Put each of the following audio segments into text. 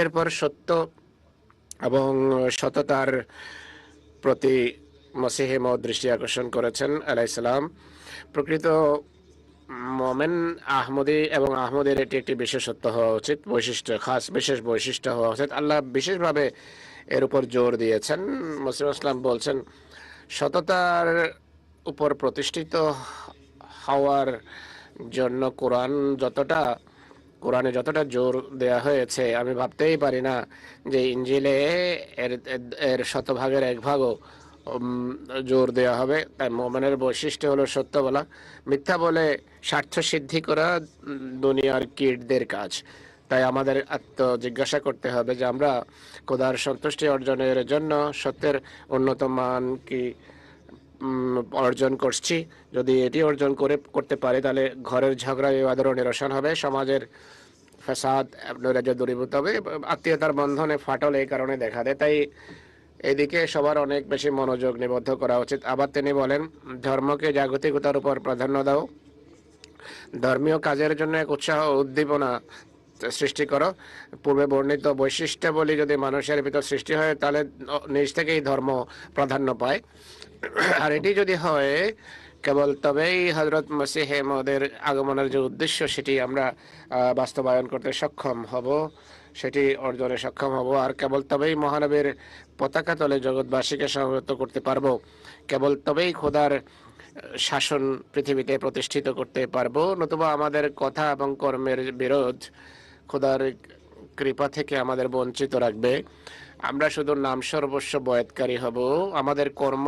এরপর সত্য এবং সততার প্রতি মসিহে মত দৃষ্টি আকর্ষণ করেছেন আলাইসালাম প্রকৃত মোমেন আহমদি এবং আহমদের এটি একটি বিশেষত্ব হওয়া উচিত, বৈশিষ্ট্য, খাস বিশেষ বৈশিষ্ট্য হওয়া উচিত। আল্লাহ বিশেষভাবে এর উপর জোর দিয়েছেন। মুসলিম ইসলাম বলছেন, সততার উপর প্রতিষ্ঠিত হওয়ার জন্য কোরআন যতটা কোরআনে যতটা জোর দেয়া হয়েছে, আমি ভাবতেই পারি না যে ইঞ্জিলে এর এর শতভাগের এক ভাগও জোর দেওয়া হবে। তাই মোমেনের বৈশিষ্ট্য হলো সত্য বলা। মিথ্যা বলে স্বার্থ সিদ্ধি করা দুনিয়ার কীটদের কাজ। তাই আমাদের আত্ম জিজ্ঞাসা করতে হবে যে আমরা খোদার সন্তুষ্টি অর্জনের জন্য সত্যের উন্নত মান কি? অর্জন করছি। যদি এটি অর্জন করে, করতে পারি, তাহলে ঘরের ঝগড়া বিবাদেরও নিরসন হবে, সমাজের ফ্যাসাদ নৈরাজ্য দূরীভূত হবে, আত্মীয়তার বন্ধনে ফাটল এই কারণে দেখা দেয়। তাই এদিকে সবার অনেক বেশি মনোযোগ নিবদ্ধ করা উচিত। আবার তিনি বলেন, ধর্মকে জাগতিকতার উপর প্রাধান্য দাও। ধর্মীয় কাজের জন্য এক উৎসাহ উদ্দীপনা সৃষ্টি করো। পূর্বে বর্ণিত বৈশিষ্ট্যাবলী যদি মানুষের ভিতর সৃষ্টি হয়, তাহলে নিজ থেকেই ধর্ম প্রাধান্য পায়। আর এটি যদি হয়, কেবল তবেই হজরত মসিহে মদের আগমনের যে উদ্দেশ্য, সেটি আমরা বাস্তবায়ন করতে সক্ষম হব, সেটি অর্জনে সক্ষম হব। আর কেবল তবেই মহানবীর পতাকা তলে জগৎবাসীকে সমবেত করতে পারব, কেবল তবেই খোদার শাসন পৃথিবীতে প্রতিষ্ঠিত করতে পারব। নতুবা আমাদের কথা এবং কর্মের বিরোধ খোদার কৃপা থেকে আমাদের বঞ্চিত রাখবে। আমরা শুধু নাম সর্বস্ব বয়াতকারী হব, আমাদের কর্ম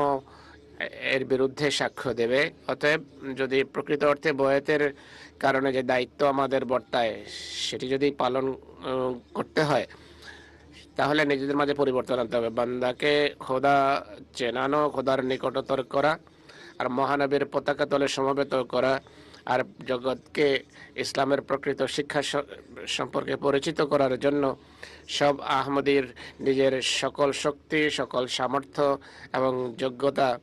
এর বিরুদ্ধে সাক্ষ্য দেবে। অতএব যদি প্রকৃত অর্থে বয়াতের কারণে যে দায়িত্ব আমাদের বর্তায়, সেটি যদি পালন করতে হয়, তাহলে নিজেদের মাঝে পরিবর্তন আনতে হবে। বান্দাকে খোদা চেনানো, খোদার নিকটতর করা, আর মহানবীর পতাকা তলে সমবেত করা আর জগৎকে ইসলামের প্রকৃত শিক্ষা সম্পর্কে পরিচিত করার জন্য সব আহমদীর নিজের সকল শক্তি, সকল সামর্থ্য এবং যোগ্যতা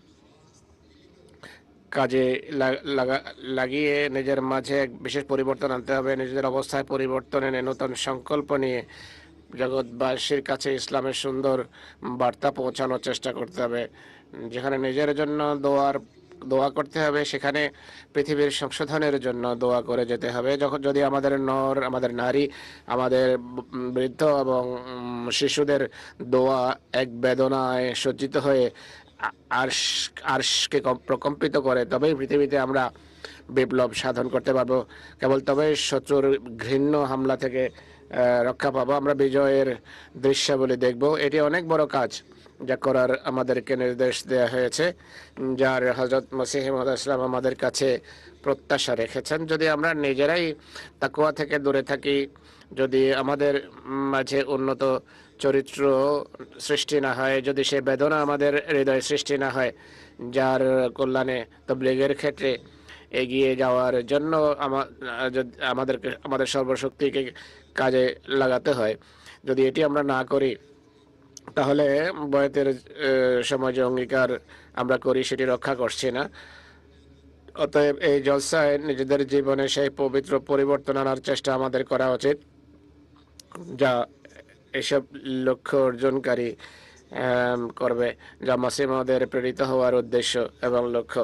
কাজে লাগা- লাগিয়ে নিজের মাঝে এক বিশেষ পরিবর্তন আনতে হবে। নিজেদের অবস্থায় পরিবর্তন এনে নতুন সংকল্প নিয়ে জগৎবাসীর কাছে ইসলামের সুন্দর বার্তা পৌঁছানোর চেষ্টা করতে হবে। যেখানে নিজের জন্য দোয়ার দোয়া করতে হবে, সেখানে পৃথিবীর সংশোধনের জন্য দোয়া করে যেতে হবে। যখন যদি আমাদের নর, আমাদের নারী, আমাদের বৃদ্ধ এবং শিশুদের দোয়া এক বেদনায় সজ্জিত হয়ে আর্শ, আর্শকে কম- প্রকম্পিত করে, তবেই পৃথিবীতে আমরা বিপ্লব সাধন করতে পারব। কেবল তবে শত্রুর ঘৃণ্য হামলা থেকে রক্ষা পাবো। আমরা বিজয়ের দৃশ্যাবলী দেখব। এটি অনেক বড় কাজ। যা করার আমাদেরকে নির্দেশ দেওয়া হয়েছে, যার হজরত মসিহ ইসলাম আমাদের কাছে প্রত্যাশা রেখেছেন। যদি আমরা নিজেরাই তাকুয়া থেকে দূরে থাকি, যদি আমাদের মাঝে উন্নত চরিত্র সৃষ্টি না হয়, যদি সে বেদনা আমাদের হৃদয়ে সৃষ্টি না হয়, যার কল্যাণে তবলিগের ক্ষেত্রে এগিয়ে যাওয়ার জন্য আমাদেরকে, আমাদের সর্বশক্তিকে কাজে লাগাতে হয়, যদি এটি আমরা না করি তাহলে বয়তের যে অঙ্গীকার আমরা করি, সেটি রক্ষা করছি না। অতএব এই জলসায় নিজেদের জীবনে সেই পবিত্র পরিবর্তন আনার চেষ্টা আমাদের করা উচিত, যা এসব লক্ষ্য অর্জনকারী করবে, যা মাসিমাদের প্রেরিত হওয়ার উদ্দেশ্য এবং লক্ষ্য।